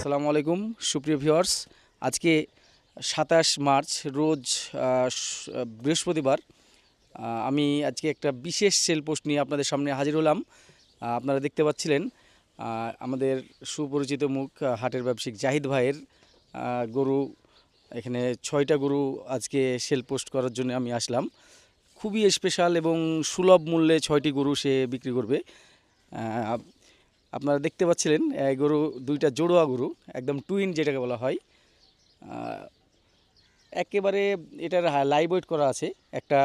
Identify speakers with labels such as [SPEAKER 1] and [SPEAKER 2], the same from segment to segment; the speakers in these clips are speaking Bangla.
[SPEAKER 1] আসসালামু আলাইকুম, সুপ্রিয় ভিউয়ার্স। আজকে সাতাশ মার্চ, রোজ বৃহস্পতিবার। আমি আজকে একটা বিশেষ সেল পোস্ট নিয়ে আপনাদের সামনে হাজির হলাম। আপনারা দেখতে পাচ্ছিলেন আমাদের সুপরিচিত মুখ হাটের ব্যবসায়িক জাহিদ ভাইয়ের গরু। এখানে ছয়টা গরু আজকে সেল পোস্ট করার জন্য আমি আসলাম। খুবই স্পেশাল এবং সুলভ মূল্যে ছয়টি গরু সে বিক্রি করবে। আপনারা দেখতে পাচ্ছিলেন এই গরু, দুইটা জোড়োয়া গরু, একদম টুইন যেটাকে বলা হয়। একেবারে এটার লাইভ ওয়েট করা আছে। একটা,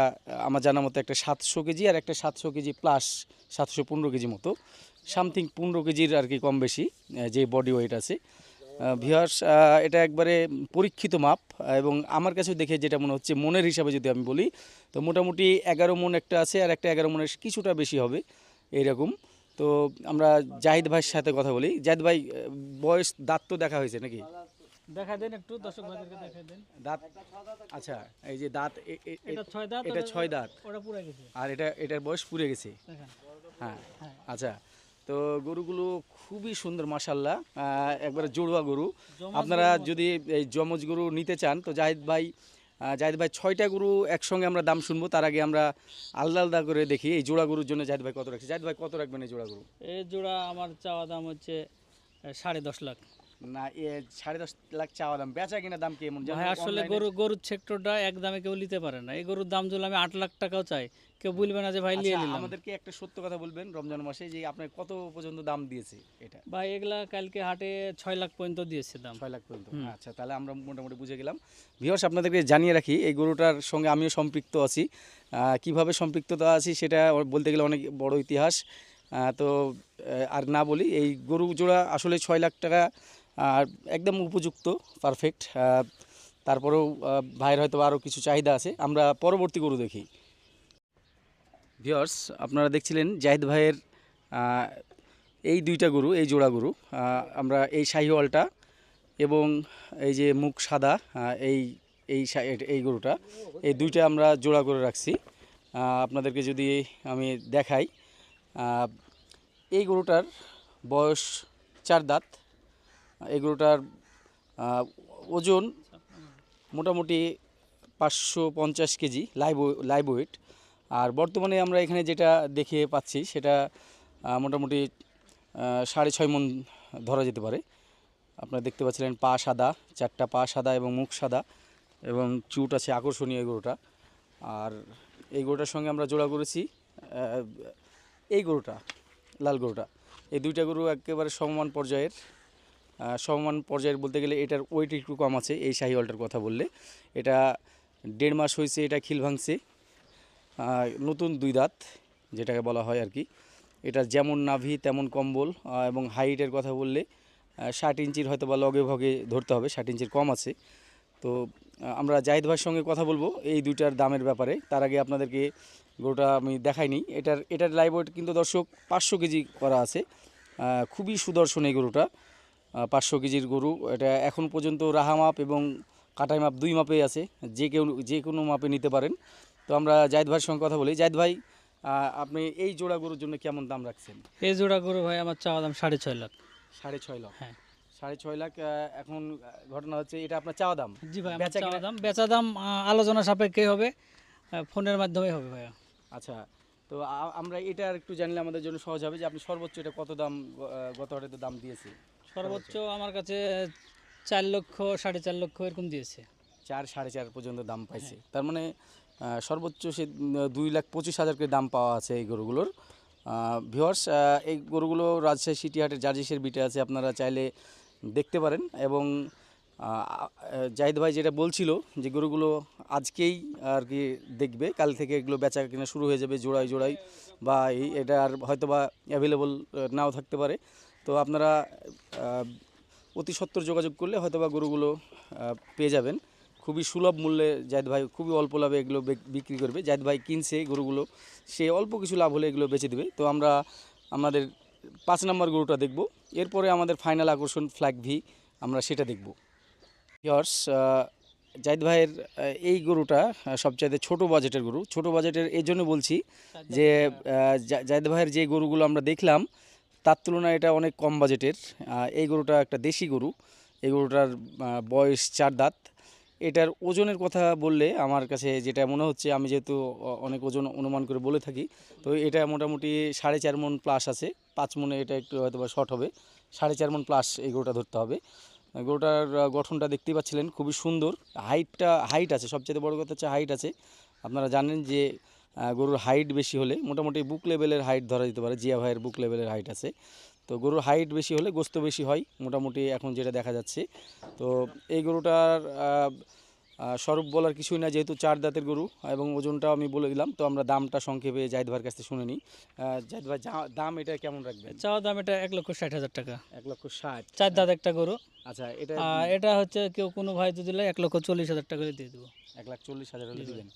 [SPEAKER 1] আমার জানা মতো একটা সাতশো কেজি আর একটা সাতশো কেজি প্লাস সাতশো পনেরো কেজি মতো। সামথিং পনেরো কেজির আর কি কম বেশি যে বডি ওয়েট আছে। ভিওয়ার্স এটা একবারে পরীক্ষিত মাপ এবং আমার কাছে দেখে যেটা মনে হচ্ছে মনের হিসাবে যদি আমি বলি, তো মোটামুটি এগারো মন একটা আছে আর একটা এগারো মনের কিছুটা বেশি হবে এইরকম তো আমরা জাহিদ ভাইয়ের সাথে কথা বলি। জাহিদ ভাই বয়স দাঁত তো দেখা হয়েছে নাকি?
[SPEAKER 2] দেখা দেন একটু দর্শক ভাইদেরকে দেখা দেন।
[SPEAKER 1] দাঁত আচ্ছা এই যে দাঁত
[SPEAKER 2] এটা ছয় দাঁত
[SPEAKER 1] এটা ছয় দাঁত।
[SPEAKER 2] ওটা পুরো গেছে।
[SPEAKER 1] আর এটা এটার বয়স পুড়ে গেছে। হ্যাঁ
[SPEAKER 2] হ্যাঁ।
[SPEAKER 1] আচ্ছা তো গরুগুলো খুবই সুন্দর মাসাল্লাহ একবারে জোড়ুয়া গরু। আপনারা যদি এই জমজ গরু নিতে চান তো জাহিদ ভাই জাহিদ ভাই, ছয়টা গরু একসঙ্গে আমরা দাম শুনব, তার আগে আমরা আলাদা আলাদা করে দেখি এই জোড়া গরুর জন্য জাহিদ ভাই কত রাখছে। জাহিদ ভাই, কত রাখবেন এই জোড়া গরু?
[SPEAKER 2] এই জোড়া আমার চাওয়া দাম হচ্ছে সাড়ে দশ লাখ।
[SPEAKER 1] না এ সাড়ে দশ লাখ চাওয়া দাম। বেচা কিনা দাম কেমন?
[SPEAKER 2] ভাই আসলে গরু গরুর সেক্টরটা এক দামে কেউ নিতে পারে না। এই গরুর দাম যদি আমি আট লাখ টাকাও চাই। কেউ বলবে না যে ভাই নিয়ে
[SPEAKER 1] আচ্ছা,
[SPEAKER 2] নিলাম।
[SPEAKER 1] আমাদেরকে একটা সত্য কথা বলবেন রমজান মাসে যে আপনার কত পর্যন্ত দাম দিয়েছে এটা?
[SPEAKER 2] ভাই এগুলা কালকে হাটে ছয় লাখ পর্যন্ত দিয়েছে দাম।
[SPEAKER 1] ছয় লাখ পর্যন্ত। আচ্ছা তাহলে আমরা মোটামুটি বুঝে গেলাম। ভিউয়ার্স আপনাদেরকে জানিয়ে রাখি এই গরুটার সঙ্গে আমিও সম্পৃক্ত আছি। কীভাবে সম্পৃক্ততা আছি সেটা বলতে গেলে অনেক বড় ইতিহাস। তো আর না বলি এই গরু জোড়া আসলে ছয় লাখ টাকা আর একদম উপযুক্ত পারফেক্ট তারপরেও ভাইয়ের হয়তো আরও কিছু চাহিদা আছে, আমরা পরবর্তী গরু দেখি। ভিউয়ার্স আপনারা দেখছিলেন জাহিদ ভাইয়ের এই দুইটা গরু, এই জোড়া গরু আমরা এই শাহিওয়ালটা এবং এই যে মুখ সাদা এই এই এই গরুটা, এই দুইটা আমরা জোড়া করে রাখছি। আপনাদেরকে যদি আমি দেখাই এই গরুটার বয়স চার দাঁত এই গরুটার ওজন মোটামুটি পাঁচশো পঞ্চাশ কেজি লাইভ লাইভ ওয়েট। আর বর্তমানে আমরা এখানে যেটা দেখে পাচ্ছি সেটা মোটামুটি সাড়ে ছয় মন ধরা যেতে পারে। আপনারা দেখতে পাচ্ছিলেন পা সাদা, চারটা পা সাদা এবং মুখ সাদা এবং চুট আছে আকর্ষণীয় এই গরুটা আর এই গরুটার সঙ্গে আমরা জোড়া করেছি এই গরুটা, লাল গরুটা। এই দুইটা গরু একেবারে সমমান পর্যায়ের আহ, সমমান পর্যায়ের বলতে গেলে এটার ওয়েট একটু কম আছে এই শাহিওয়ালটার কথা বললে। এটা দেড় মাস হয়েছে এটা খিল ভাঙছে। নতুন দুই দাঁত যেটাকে বলা হয় আর কি। এটার যেমন নাভি তেমন কম্বল এবং হাইটের কথা বললে ষাট ইঞ্চির হয়তো বা লগে ভগে ধরতে হবে ষাট ইঞ্চির কম আছে। তো আমরা জাহিদ ভাইয়ের সঙ্গে কথা বলব এই দুইটার দামের ব্যাপারে। তার আগে আপনাদেরকে গরুটা আমি দেখাইনি এটার এটার লাইভ কিন্তু দর্শক পাঁচশো কেজি করা আছে। খুবই সুদর্শন এই গরুটা। পাঁচশো কেজির গরু। এটা এখন পর্যন্ত রাহা মাপ এবং কাটাই মাপ দুই মাপে আছে। যে কেউ যে কোনো মাপে নিতে পারেন। তো আমরা জাহিদ ভাইয়ের সঙ্গে কথা বলি। জাহিদ ভাই আপনি এই জোড়া গরুর জন্য কেমন দাম রাখছেন?
[SPEAKER 2] এই জোড়া গরু ভাই আমার চাওয়া দাম সাড়ে ছয় লাখ।
[SPEAKER 1] সাড়ে ছয় লাখ।
[SPEAKER 2] হ্যাঁ।
[SPEAKER 1] সাড়ে ছয় লাখ এখন ঘটনা হচ্ছে এটা আপনার চাওয়া দাম?
[SPEAKER 2] জি ভাই চাওয়া দাম। বেচা দাম আলোচনা সাপেক্ষে হবে। ফোনের মাধ্যমে হবে ভাইয়া।
[SPEAKER 1] আচ্ছা তো আমরা এটা আর একটু জানলে আমাদের জন্য সহজ হবে যে আপনি সর্বোচ্চ এটা কত দাম গত হাটে তো দাম দিয়েছে?
[SPEAKER 2] সর্বোচ্চ আমার কাছে চার লক্ষ সাড়ে চার লক্ষ এরকম দিয়েছে।
[SPEAKER 1] চার সাড়ে চার পর্যন্ত দাম পাইছে। তার মানে সর্বোচ্চ সে দুই লাখ পঁচিশ হাজার করে দাম পাওয়া আছে এই গরুগুলোর। ভিওয়ার্স এই গরুগুলো রাজশাহী সিটি হাটের জার্জিসের বিটে আছে আপনারা চাইলে দেখতে পারেন। এবং জাহিদ ভাই যেটা বলছিল যে গরুগুলো আজকেই আর কি দেখবে কাল থেকে এগুলো বেচা কেনা শুরু হয়ে যাবে জোড়ায় জোড়ায় বা এটা আর হয়তো বা অ্যাভেলেবল নাও থাকতে পারে। তো আপনারা অতি সত্বর যোগাযোগ করলে হয়তো বা গরুগুলো পেয়ে যাবেন। খুবই সুলভ মূল্যে জায়দ ভাই খুবই অল্প লাভে এগুলো বিক্রি করবে। জায়দ ভাই কিনছে গরুগুলো সে অল্প কিছু লাভ হলে এগুলো বেচে দেবে। তো আমরা আমাদের পাঁচ নম্বর গরুটা দেখব। এরপরে আমাদের ফাইনাল আকর্ষণ ফ্ল্যাগ ভি আমরা সেটা দেখব। ইয়ার্স জাহিদ ভাইয়ের এই গরুটা সবচাইতে ছোট বাজেটের গরু। ছোট বাজেটের এই জন্য বলছি যে আহ, জা- জাহিদ ভাইয়ের যে গরুগুলো আমরা দেখলাম তার তুলনায় এটা অনেক কম বাজেটের। এই গরুটা একটা দেশি গরু। এই গরুটার বয়স চার দাঁত। এটার ওজনের কথা বললে আমার কাছে যেটা মনে হচ্ছে, আমি যেহেতু অনেক ওজন অনুমান করে বলে থাকি, তো এটা মোটামুটি সাড়ে চার মন প্লাস আছে। পাঁচ মনে এটা একটু হয়তো বা শর্ট হবে। সাড়ে চার মন প্লাস এই গরুটা ধরতে হবে। গরুটার গঠনটা দেখতেই পাচ্ছিলেন, খুবই সুন্দর। হাইটটা হাইট আছে সবচেয়ে বড় কথা হচ্ছে হাইট আছে। আপনারা জানেন যে গরুর হাইট বেশি হলে মোটামুটি বুক লেভেলের হাইট ধরা যেতে পারে জিয়া ভাইয়ের বুক লেভেলের হাইট আছে। তো গরুর হাইট বেশি হলে গোস্ত বেশি হয় মোটামুটি এখন যেটা দেখা যাচ্ছে। তো এই গরুটার স্বরূপ বলার কিছুই না যেহেতু চার দাঁতের গরু এবং ওজনটাও আমি বলে দিলাম তো আমরা দামটা সংক্ষেপে জাহিদ ভাইয়ের কাছ থেকে শুনে নিই। জাহিদ ভাই দাম এটা কেমন রাখবেন?
[SPEAKER 2] চাওয়া দাম এটা এক লক্ষ ষাট হাজার টাকা।
[SPEAKER 1] এক লক্ষ ষাট।
[SPEAKER 2] চার দাঁত একটা গরু।
[SPEAKER 1] আচ্ছা এটা
[SPEAKER 2] এটা হচ্ছে কেউ কোনো ভাই যদি এক লক্ষ চল্লিশ হাজার টাকা করে দিয়ে দেবো।
[SPEAKER 1] এক লাখ চল্লিশ হাজার। দিবেন।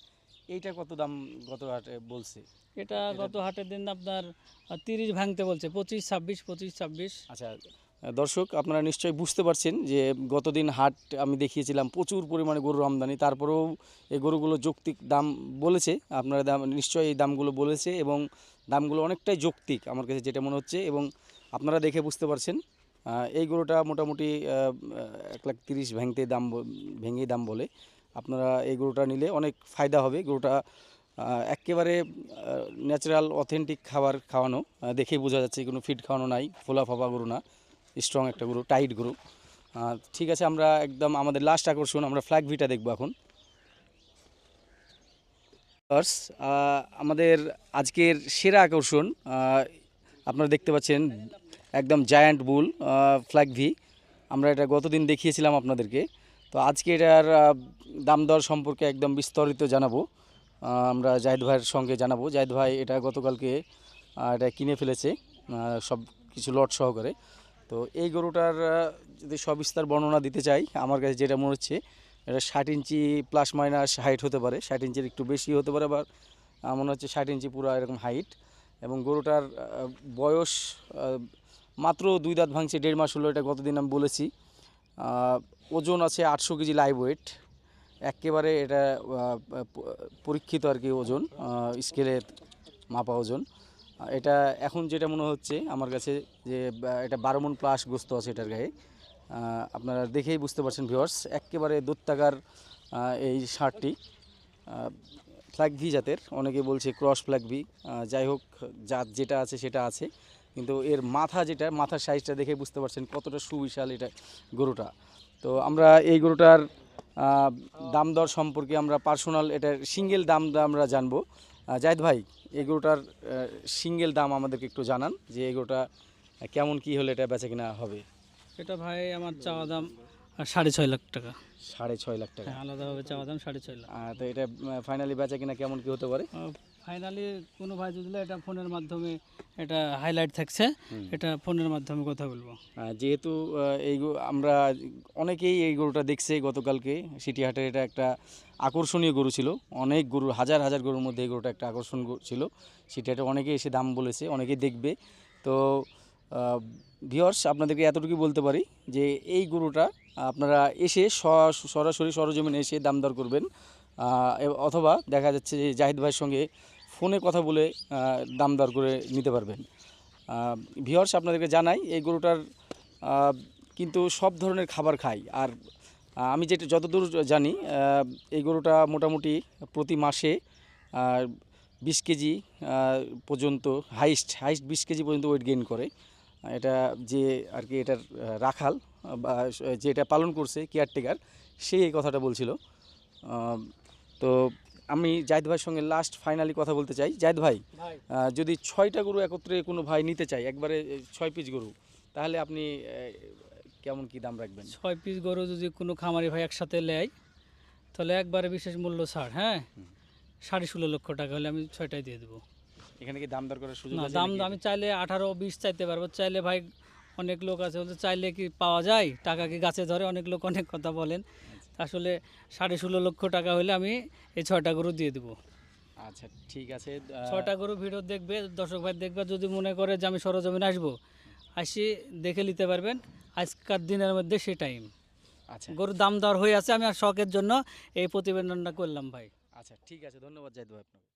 [SPEAKER 1] এইটা কত দাম গত হাটে বলছে?
[SPEAKER 2] এটা গত হাটের দিন আপনার তিরিশ ভাঙতে বলছে পঁচিশ ছাব্বিশ পঁচিশ ছাব্বিশ।
[SPEAKER 1] আচ্ছা দর্শক আপনারা নিশ্চয়ই বুঝতে পারছেন যে গতদিন হাট আমি দেখিয়েছিলাম প্রচুর পরিমাণে গরুর আমদানি তারপরেও এই গরুগুলো যৌক্তিক দাম বলেছে আপনারা দাম নিশ্চয়ই এই দামগুলো বলেছে এবং দামগুলো অনেকটাই যৌক্তিক আমার কাছে যেটা মনে হচ্ছে এবং আপনারা দেখে বুঝতে পারছেন এই গরুটা মোটামুটি এক লাখ তিরিশ ভেঙতে দাম ব- ভেঙে দাম বলে। আপনারা এই গরুটা নিলে অনেক ফায়দা হবে। গরুটা একেবারে ন্যাচারাল অথেন্টিক খাবার খাওয়ানো দেখেই বোঝা যাচ্ছে কোনো ফিড খাওয়ানো নাই। ফোলা ফাফা গরু না স্ট্রং একটা গরু টাইট গরু। ঠিক আছে, আমরা একদম আমাদের লাস্ট আকর্ষণ, আমরা ফ্ল্যাগ ভিটা দেখব এখন। আমাদের আজকের সেরা আকর্ষণ আপনারা দেখতে পাচ্ছেন একদম জায়ান্ট বুল ফ্ল্যাগ ভি আমরা এটা গতদিন দেখিয়েছিলাম আপনাদেরকে। তো আজকে এটার দাম দর সম্পর্কে একদম বিস্তারিত জানাব। আমরা জাহিদ ভাইয়ের সঙ্গে জানাব। জাহিদ ভাই এটা গতকালকে এটা কিনে ফেলেছে সব কিছু লট সহকারে। তো এই গরুটার যদি সবিস্তার বর্ণনা দিতে চাই, আমার কাছে যেটা মনে হচ্ছে, এটা ষাট ইঞ্চি প্লাস মাইনাস হাইট হতে পারে। ষাট ইঞ্চির একটু বেশি হতে পারে, আবার মনে হচ্ছে ষাট ইঞ্চি পুরো এরকম হাইট এবং গরুটার বয়স মাত্র দুই দাঁত ভাঙছে, দেড় মাস হলো, এটা গতদিন আমি বলেছি। ওজন আছে আটশো কেজি লাইভ ওয়েট একেবারে এটা পরীক্ষিত আর কি ওজন স্কেলের মাপা ওজন। এটা এখন যেটা মনে হচ্ছে আমার কাছে যে এটা বারো মন প্লাস গোস্ত আছে এটার গায়ে। আপনারা দেখেই বুঝতে পারছেন ভিওয়ার্স একেবারে দত্তাকার এই শার্টটি ফ্ল্যাগ ভি জাতের, অনেকে বলছে ক্রস ফ্ল্যাগ ভি যাই হোক, জাত যেটা আছে সেটা আছে। কিন্তু এর মাথা যেটা মাথার সাইজটা দেখে বুঝতে পারছেন কতটা সুবিশাল এটা গরুটা। তো আমরা এই গরুটার দাম দর সম্পর্কে আমরা পার্সোনাল এটার সিঙ্গেল দাম আমরা জানব। জাহিদ ভাই এই গরুটার সিঙ্গেল দাম আমাদেরকে একটু জানান যে এই গরুটা কেমন কি হলে এটা বেচা কিনা হবে।
[SPEAKER 2] এটা ভাই আমার চাওয়া দাম সাড়ে ছয় লাখ টাকা।
[SPEAKER 1] সাড়ে ছয় লাখ টাকা।
[SPEAKER 2] হ্যাঁ আলাদাভাবে চাওয়া দাম সাড়ে ছয় লাখ।
[SPEAKER 1] তো এটা ফাইনালি বেচা কিনা কেমন কি হতে পারে?
[SPEAKER 2] ফাইনালি কোনো ভাই যদি এটা ফোনের মাধ্যমে এটা হাইলাইট থাকছে। এটা ফোনের মাধ্যমে কথা বলব।
[SPEAKER 1] যেহেতু এই আমরা অনেকেই এই গরুটা দেখছে গতকালকে। সিটি হাটের এটা একটা আকর্ষণীয় গরু ছিল। অনেক গরু হাজার হাজার গরুর মধ্যে এই গরুটা একটা আকর্ষণ ছিল। সিটি হাটে অনেকেই এসে দাম বলেছে অনেকেই দেখবে। তো ভিওর্স আপনাদেরকে এতটুকু বলতে পারি যে এই গরুটা আপনারা এসে সরাসরি সরজমিনে এসে দাম দর করবেন। অথবা দেখা যাচ্ছে যে জাহিদ ভাইয়ের সঙ্গে ফোনে কথা বলে দাম দর করে নিতে পারবেন। ভিওর্স আপনাদেরকে জানাই, এই গরুটার কিন্তু সব ধরনের খাবার খায় আর আমি যেটা যতদূর জানি এই গরুটা মোটামুটি প্রতি মাসে বিশ কেজি পর্যন্ত হাইস্ট হাইস্ট বিশ কেজি পর্যন্ত ওয়েট গেইন করে। এটা যে আর কি এটার রাখাল, বা যে এটা পালন করছে কেয়ারটেকার সে এই কথাটা বলছিল। তো আমি জাহিদ ভাইয়ের সঙ্গে লাস্ট ফাইনালি কথা বলতে চাই। জাহিদ ভাই যদি ছয়টা গরু একত্রে কোনো ভাই নিতে চাই একবারে ছয় পিস গরু তাহলে আপনি কেমন কি দাম রাখবেন?
[SPEAKER 2] ছয় পিস গরু যদি কোনো খামারি ভাই একসাথে নেয় তাহলে একবারে বিশেষ মূল্য ছাড় হ্যাঁ? সাড়ে ষোলো লক্ষ টাকা হলে আমি ছয়টাই দিয়ে দেবো।
[SPEAKER 1] এখানে কি দাম দর করার সুযোগ
[SPEAKER 2] না দাম আমি চাইলে আঠারো বিশ চাইতে পারব। চাইলে ভাই অনেক লোক আছে বলতে চাইলে কি পাওয়া যায়? টাকা কি গাছে ধরে? অনেক লোক অনেক কথা বলেন। আসলে সাড়ে ষোলো লক্ষ টাকা হলে আমি এই ছয়টা গরু দিয়ে দেবো।
[SPEAKER 1] আচ্ছা ঠিক আছে ছটা
[SPEAKER 2] ছয়টা গরু ভিডিও দেখবে দর্শক ভাই দেখবে যদি মনে করে যে আমি সরজমিনে আসব আসি দেখে নিতে পারবেন আজকার দিনের মধ্যে সে টাইম
[SPEAKER 1] আচ্ছা।
[SPEAKER 2] গরুর দাম দর হয়ে আছে আমি আর শখের জন্য এই প্রতিবেদনটা করলাম ভাই।
[SPEAKER 1] আচ্ছা ঠিক আছে ধন্যবাদ জাহিদ ভাই আপনাকে।